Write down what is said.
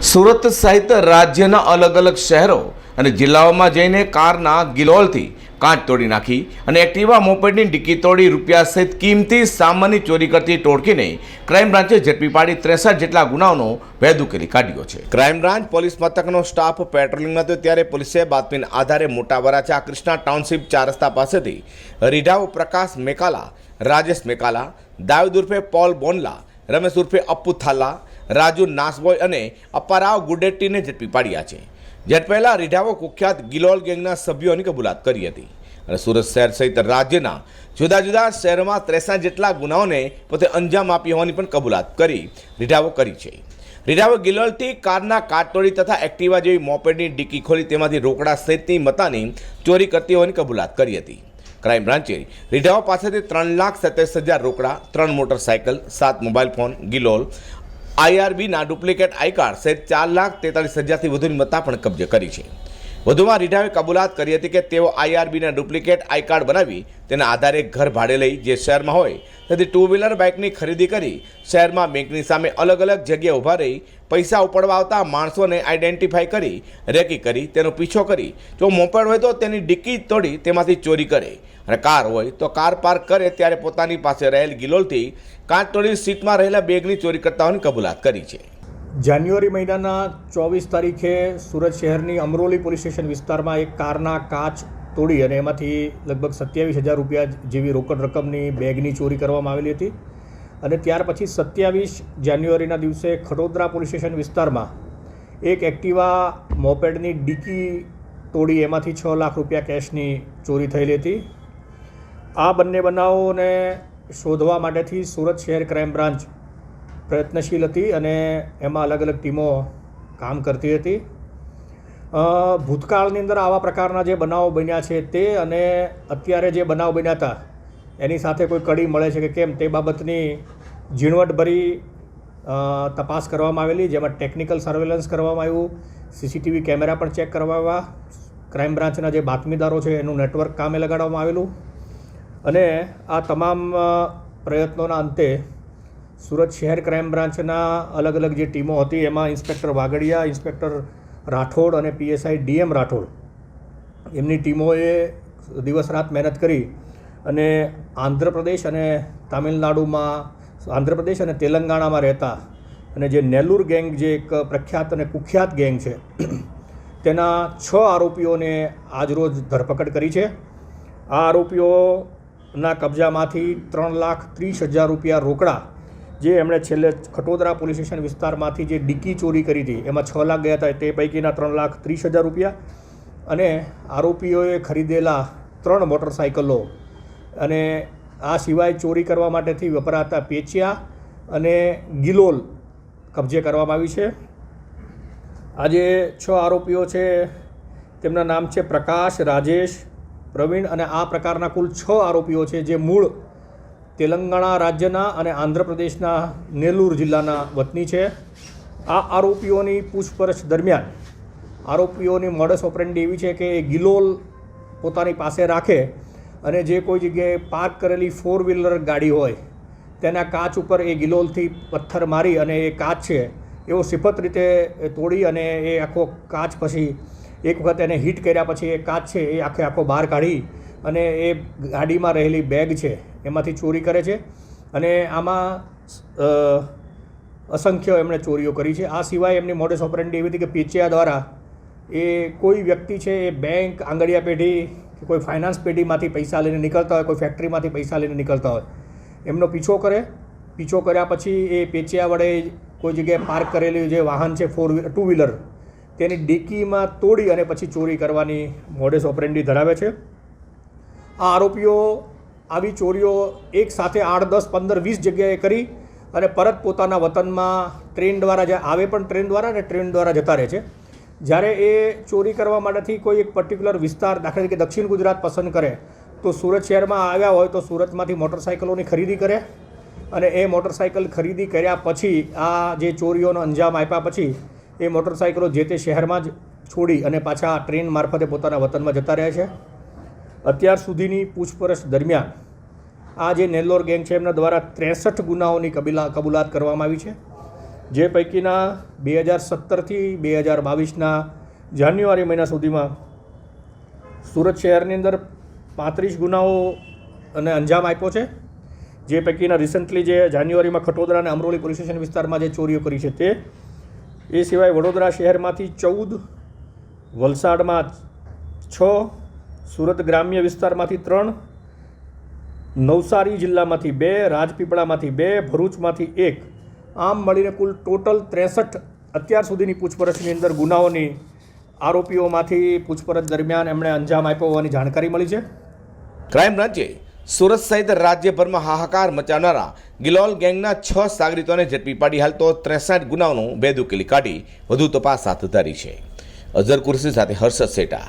સુરત સહિત રાજ્યના અલગ અલગ શહેરો અને જિલ્લાઓમાં જઈને કારના ગિલોલથી કાચ તોડી નાખી અને એક્ટિવા મોપેડની ડિક્કી તોડી રૂપિયા સહિત કિંમતી સામાનની ચોરી કરતી ટોળકીને ક્રાઇમ બ્રાન્ચે ઝડપી પાડી ત્રેસઠ જેટલા ગુનાઓનો ભેદ ઉકેલી કાઢ્યો છે. ક્રાઇમ બ્રાન્ચ પોલીસ મથકનો સ્ટાફ પેટ્રોલિંગમાં હતો ત્યારે પોલીસે બાતમીના આધારે મોટા વરાછા કૃષ્ણા ટાઉનશીપ ચાર રસ્તા પાસેથી રીઢાવ પ્રકાશ મેકાલા, રાજેશ મેકાલા, દાઉદ ઉર્ફે પોલ બોનલા, રમેશ ઉર્ફે અપ્પુ થાલા રાજુ નાસબોય અને અપારાવ ગુડેટ્ટીને ઝડપી પાડ્યા છે. ઝડપેલા રીઢાવો કુખ્યાત ગિલોલ ગેંગના સભ્યોની કબૂલાત કરી હતી. અને સુરત શહેર સહિત રાજ્યના જુદા જુદા શહેરોમાં ત્રેસઠ જેટલા ગુનાઓને પોતે અંજામ આપી હોવાની પણ કબૂલાત કરી રીઢાવો કરી છે. રીઢાવો ગિલોલથી કારના કાટતોડી તથા એક્ટિવા જેવી મોપેડની ડિક્કી ખોલી તેમાંથી રોકડા સહિતની મતાની ચોરી કરતી હોવાની કબૂલાત કરી હતી. ક્રાઇમ બ્રાન્ચે રીઢાવો પાસેથી ત્રણ લાખ સત્યાવીસ હજાર રોકડા, ત્રણ મોટરસાયકલ, સાત મોબાઈલ ફોન, ગિલોલ આઈઆરબીના ડુપ્લિકેટ આઈ કાર્ડ સહિત ચાર લાખ તેતાલીસ હજારથી વધુની મત્તા પણ કબજે કરી છે. વધુમાં રીઢાવે કબૂલાત કરી હતી કે તેઓ આઈઆરબીના ડુપ્લિકેટ આઈ કાર્ડ બનાવી તેના આધારે ઘર ભાડે લઈ જે શહેરમાં હોય, તેથી ટુ વ્હીલર બાઇકની ખરીદી કરી શહેરમાં બેંકની સામે અલગ અલગ જગ્યાએ ઊભા રહી પૈસા ઉપાડવા આવતા માણસોને આઈડેન્ટિફાઈ કરી, રેકી કરી, તેનો પીછો કરી. જો મોપેડ હોય તો તેની ડિક્કી તોડી તેમાંથી ચોરી કરે. અને કાર હોય તો કાર પાર્ક કરે ત્યારે પોતાની પાસે રહેલ ગિલોલથી કાચ તોડી સીટમાં રહેલા બેગની ચોરી કરતાઓની કબૂલાત કરી છે. જાન્યુઆરી મહિનાના ચોવીસ તારીખે સુરત શહેરની અમરોલી પોલીસ સ્ટેશન વિસ્તારમાં એક કારના કાચ તોડી અને એમાંથી લગભગ સત્યાવીસ હજાર રૂપિયા જેવી રોકડ રકમની બેગની ચોરી કરવામાં આવેલી હતી. અને ત્યાર પછી સત્યાવીસ જાન્યુઆરીના દિવસે ખડોદરા પોલીસ સ્ટેશન વિસ્તારમાં એક એક્ટિવા મોપેડની ડીકી તોડી એમાંથી છ લાખ રૂપિયા કેશની ચોરી થયેલી હતી. આ બંને બનાવોને શોધવા માટેથી સુરત શહેર ક્રાઇમ બ્રાન્ચ પ્રયત્નશીલ હતી અને એમાં અલગ અલગ ટીમો કામ કરતી હતી. ભૂતકાળની અંદર આવા પ્રકારના જે બનાવો બન્યા છે તે અને અત્યારે જે બનાવ બન્યા હતા, એની સાથે કોઈ કડી મળે છે કે કેમ તે બાબતની ઝીણવટભરી તપાસ કરવામાં આવેલી, જેમાં ટેકનિકલ સર્વેલન્સ કરવામાં આવ્યું, સીસીટીવી કેમેરા પણ ચેક કરવામાં આવ્યા, ક્રાઇમ બ્રાન્ચના જે બાતમીદારો છે એનું નેટવર્ક કામે લગાડવામાં આવેલું. અને આ તમામ પ્રયત્નોના અંતે સુરત શહેર ક્રાઇમ બ્રાન્ચના અલગ અલગ જે ટીમો હતી, એમાં ઇન્સ્પેક્ટર વાગડિયા, ઇન્સ્પેક્ટર રાઠોડ અને પીએસઆઈ ડીએમ રાઠોડ, એમની ટીમોએ દિવસ રાત મહેનત કરી અને આંધ્રપ્રદેશ અને તામિલનાડુમાં આંધ્રપ્રદેશ અને તેલંગાણામાં રહેતા અને જે નેલ્લુર ગેંગ જે એક પ્રખ્યાત અને કુખ્યાત ગેંગ છે, તેના છ આરોપીઓને આજરોજ ધરપકડ કરી છે. આ આરોપીઓના કબજામાંથી ત્રણ લાખ ત્રીસ હજાર રૂપિયા રોકડા જે એમણે છેલ્લે ખટોદરા પોલીસ સ્ટેશન વિસ્તારમાંથી જે ડીકી ચોરી કરી હતી, એમાં છ લાખ ગયા હતા, તે પૈકીના ત્રણ લાખ ત્રીસ હજાર રૂપિયા. અને આરોપીઓએ ખરીદેલા ત્રણ મોટરસાયકલો અને આ સિવાય ચોરી કરવા માટેથી વપરાતા પેચિયા અને ગિલોલ કબજે કરવામાં આવી છે. આજે છ આરોપીઓ છે. તેમના નામ છે પ્રકાશ, રાજેશ, પ્રવીણ અને આ પ્રકારના કુલ છ આરોપીઓ છે જે મૂળ તેલંગાણા રાજ્યના અને આંધ્રપ્રદેશના નેલ્લુર જિલ્લાના વતની છે. આ આરોપીઓની પૂછપરછ દરમિયાન આરોપીઓની મોડસ ઓપરેન્ડી એવી છે કે ગિલોલ પોતાની પાસે રાખે અને જે કોઈ જગ્યાએ પાર્ક કરેલી ફોર વ્હીલર ગાડી હોય, તેના કાચ ઉપર એ ગિલોલથી પથ્થર મારી અને એ કાચ છે, એવો સિફત રીતે તોડી અને એ આખો કાચ પછી એક વખત એને હિટ કર્યા પછી એ કાચ છે એ આખે આખો બહાર કાઢી અને એ ગાડીમાં રહેલી બેગ છે એમાંથી ચોરી કરે છે અને આમાં અસંખ્ય એમણે ચોરીઓ કરી છે. આ સિવાય એમની મોડેસ ઓપરેન્ડી એવી હતી કે પીચિયા દ્વારા એ કોઈ વ્યક્તિ છે એ બેંક આંગળિયા પેઢી કે કોઈ ફાઇનાન્સ પેઢીમાંથી પૈસા લઈને નીકળતા હોય, કોઈ ફેક્ટરીમાંથી પૈસા લઈને નીકળતા હોય, એમનો પીછો કરે. પીછો કર્યા પછી એ પેચિયા વડે કોઈ જગ્યાએ પાર્ક કરેલું જે વાહન છે ફોર ટુ વ્હીલર તેની ડિક્કીમાં તોડી અને પછી ચોરી કરવાની મોડેસ ઓપરેન્ડી ધરાવે છે. આ આરોપીઓ આવી ચોરીઓ એક સાથે આઠ, દસ, પંદર, વીસ જગ્યાએ કરી અને પરત પોતાના વતનમાં ટ્રેન દ્વારા જે આવે, પણ ટ્રેન દ્વારા અને ટ્રેન દ્વારા જતા રહે છે. જ્યારે એ ચોરી કરવા માટેથી કોઈ એક પર્ટિક્યુલર વિસ્તાર દાખલા તરીકે દક્ષિણ ગુજરાત પસંદ કરે, તો સુરત શહેરમાં આવ્યા હોય તો સુરતમાંથી મોટરસાયકલોની ખરીદી કરે અને એ મોટરસાયકલ ખરીદી કર્યા પછી, આ જે ચોરીઓનો અંજામ આપ્યા પછી, એ મોટરસાયકલો જે તે શહેરમાં જ છોડી અને પાછા ટ્રેન મારફતે પોતાના વતનમાં જતા રહે છે. અત્યાર સુધીની પૂછપરછ દરમિયાન આ જે નેલ્લોર ગેંગ છે, એમના દ્વારા ત્રેસઠ ગુનાઓની કબીલા કબૂલાત કરવામાં આવી છે. જે પૈકીના બે હજાર સત્તરથી બે હજાર બાવીસના જાન્યુઆરી મહિના સુધીમાં સુરત શહેરની અંદર પાંત્રીસ ગુનાઓ અને અંજામ આપ્યો છે. જે પૈકીના રિસન્ટલી જે જાન્યુઆરીમાં ખટોદરા અને અમરોલી પોલીસ સ્ટેશન વિસ્તારમાં જે ચોરીઓ કરી છે તે, એ સિવાય વડોદરા શહેરમાંથી ચૌદ, વલસાડમાં છ, સુરત ગ્રામ્ય વિસ્તારમાંથી ત્રણ, નવસારી જિલ્લામાંથી બે, રાજપીપળામાંથી બે, ભરૂચમાંથી એક આમ મળીને કુલ ટોટલ ત્રેસઠ અત્યાર સુધીની પૂછપરછની અંદર ગુનાઓની આરોપીઓમાંથી પૂછપરછ દરમિયાન એમણે અંજામ આપ્યો હોવાની જાણકારી મળી છે. ક્રાઇમ બ્રાન્ચે સુરત સહિત રાજ્યભરમાં હાહાકાર મચાવનારા ગિલોલ ગેંગના છ સાગરીતોને ઝડપી પાડી હાલ તો ત્રેસઠ ગુનાઓનું બેદ ઉકેલી કાઢી વધુ તપાસ હાથ ધરી છે. અઝર કુરસી સાથે હર્ષદ સેટા.